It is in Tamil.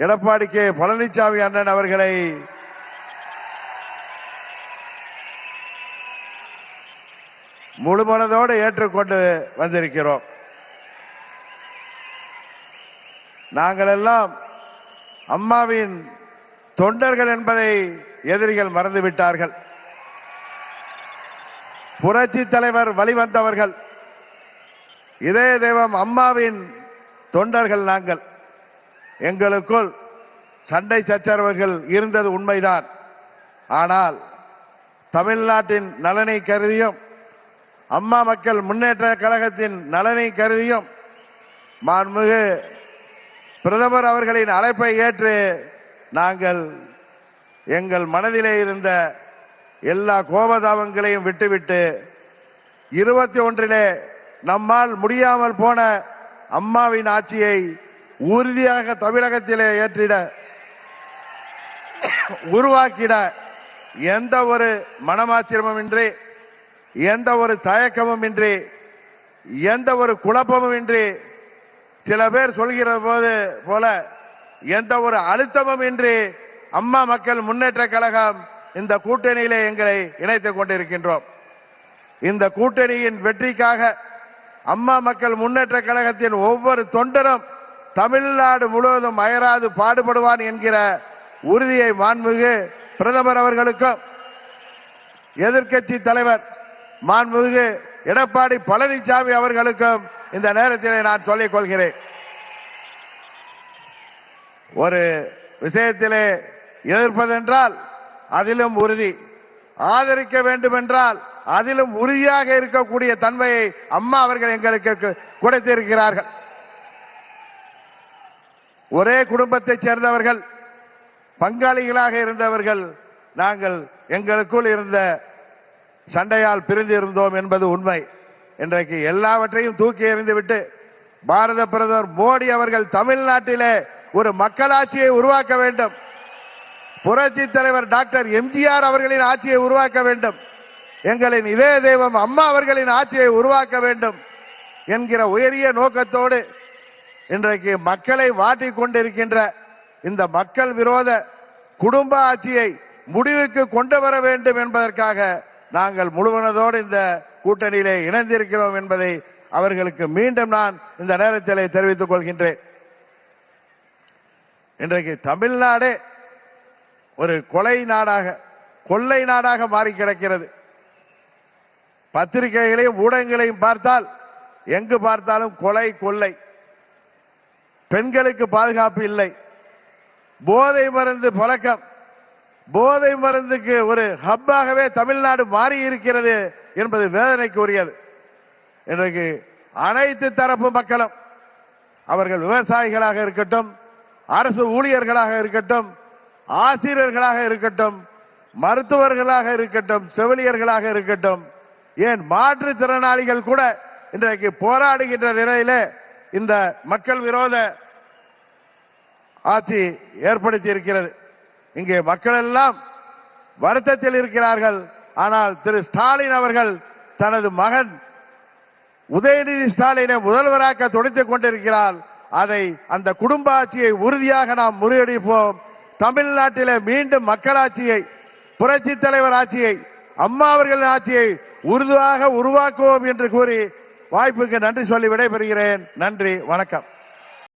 எடப்பாடி கே. பழனிசாமி அண்ணன் அவர்களை முழுமனதோடு ஏற்றுக்கொண்டு வந்திருக்கிறோம். நாங்கள் எல்லாம் அம்மாவின் தொண்டர்கள் என்பதை எதிரிகள் மறந்துவிட்டார்கள். புரட்சி தலைவர் வழிவந்தவர்கள். இதய தெய்வம் அம்மாவின் தொண்டர்கள் நாங்கள். எங்களுக்குள் சண்டை சச்சரவுகள் இருந்தது உண்மைதான். ஆனால் தமிழ்நாட்டின் நலனை கருதியும் அம்மா மக்கள் முன்னேற்ற கழகத்தின் நலனை கருதியும் மாண்புமிகு பிரதமர் அவர்களின் அழைப்பை ஏற்று நாங்கள் எங்கள் மனதிலே இருந்த எல்லா கோபதாபங்களையும் விட்டுவிட்டு இருபத்தி ஒன்றிலே நம்மால் முடியாமல் போன அம்மாவின் ஆட்சியை உறுதியாக தமிழகத்திலே ஏற்றிட உருவாக்கிட எந்த ஒரு மனமாச்சிரமும் இன்றி எந்த ஒரு தயக்கமும் இன்றி எந்த ஒரு குழப்பமும் இன்றி சில பேர் சொல்கிற போது போல எந்த ஒரு அழுத்தமும் இன்றி அம்மா மக்கள் முன்னேற்ற கழகம் இந்த கூட்டணியிலே எங்களை இணைத்துக் கொண்டிருக்கின்றோம். இந்த கூட்டணியின் வெற்றிக்காக அம்மா மக்கள் முன்னேற்ற கழகத்தின் ஒவ்வொரு தொண்டரும் தமிழ்நாடு முழுவதும் அயராது பாடுபடுவான் என்கிற உறுதியை மாண்புமிகு பிரதமர் அவர்களுக்கும் எதிர்க்கட்சி தலைவர் மாண்புமிகு எடப்பாடி பழனிசாமி அவர்களுக்கும் இந்த நேரத்திலே நான் சொல்லிக் கொள்கிறேன். ஒரு விஷயத்திலே எதிர்ப்பதென்றால் அதிலும் உறுதி ஆதரிக்க வேண்டும் என்றால் அதிலும் உறுதியாக இருக்கக்கூடிய தன்மையை அம்மா அவர்கள் எங்களுக்கு கு- கொடுத்திருக்கிறார்கள். ஒரே குடும்பத்தைச் சேர்ந்தவர்கள் பங்காளிகளாக இருந்தவர்கள் நாங்கள் எங்களுக்குள் இருந்த சண்டையால் பிரிந்து இருந்தோம் என்பது உண்மை. இன்றைக்கு எல்லாவற்றையும் தூக்கி எறிந்துவிட்டு பாரத பிரதமர் மோடி அவர்கள் தமிழ்நாட்டிலே ஒரு மக்களாட்சியை உருவாக்க வேண்டும். புரட்சி தலைவர் டாக்டர் எம்ஜிஆர் அவர்களின் ஆட்சியை உருவாக்க வேண்டும். எங்களின் இதய தெய்வம் அம்மா அவர்களின் ஆட்சியை உருவாக்க வேண்டும் என்கிற உயரிய நோக்கத்தோடு இன்றைக்கு மக்களை வாட்டி கொண்டிருக்கின்ற இந்த மக்கள் விரோத குடும்ப ஆட்சியை முடிவுக்கு கொண்டு வர வேண்டும் என்பதற்காக நாங்கள் முழுவனதோடு இந்த கூட்டணியிலே இணைந்திருக்கிறோம் என்பதை அவர்களுக்கு மீண்டும் நான் இந்த நேரத்திலே தெரிவித்துக் கொள்கின்றேன். இன்றைக்கு தமிழ்நாடே ஒரு கொலை நாடாக கொள்ளை நாடாக மாறி கிடக்கிறது. பத்திரிகைகளையும் ஊடகங்களையும் பார்த்தால் எங்கு பார்த்தாலும் கொலை கொள்ளை. பெண்களுக்கு பாதுகாப்பு இல்லை. போதை மருந்து பழக்கம். போதை மருந்துக்கு ஒரு ஹப்பாகவே தமிழ்நாடு மாறி இருக்கிறது என்பது வேதனைக்குரியது. இன்றைக்கு அனைத்து தரப்பு மக்களும் அவர்கள் விவசாயிகளாக இருக்கட்டும் அரசு ஊழியர்களாக இருக்கட்டும் ஆசிரியர்களாக இருக்கட்டும் மருத்துவர்களாக இருக்கட்டும் செவிலியர்களாக இருக்கட்டும் ஏன் மாற்றுத்திறனாளிகள் கூட இன்றைக்கு போராடுகின்ற நிலையிலே இந்த மக்கள் விரோத ஆட்சி ஏற்படுத்தி இருக்கிறது இங்கே மக்கள் எல்லாம் வருத்தத்தில் இருக்கிறார்கள். ஆனால் திரு ஸ்டாலின் அவர்கள் தனது மகன் உதயநிதி ஸ்டாலினை முதல்வராக்க துடைத்துக் கொண்டிருக்கிறார். அதை அந்த குடும்ப ஆட்சியை உறுதியாக நாம் முறியடிப்போம். தமிழ்நாட்டிலே மீண்டும் மக்களாட்சியை புரட்சி தலைவர் ஆட்சியை அம்மா அவர்களின் ஆட்சியை உறுதியாக உருவாக்குவோம் என்று கூறி வாய்ப்புக்கு நன்றி சொல்லி விடைபெறுகிறேன். நன்றி வணக்கம்.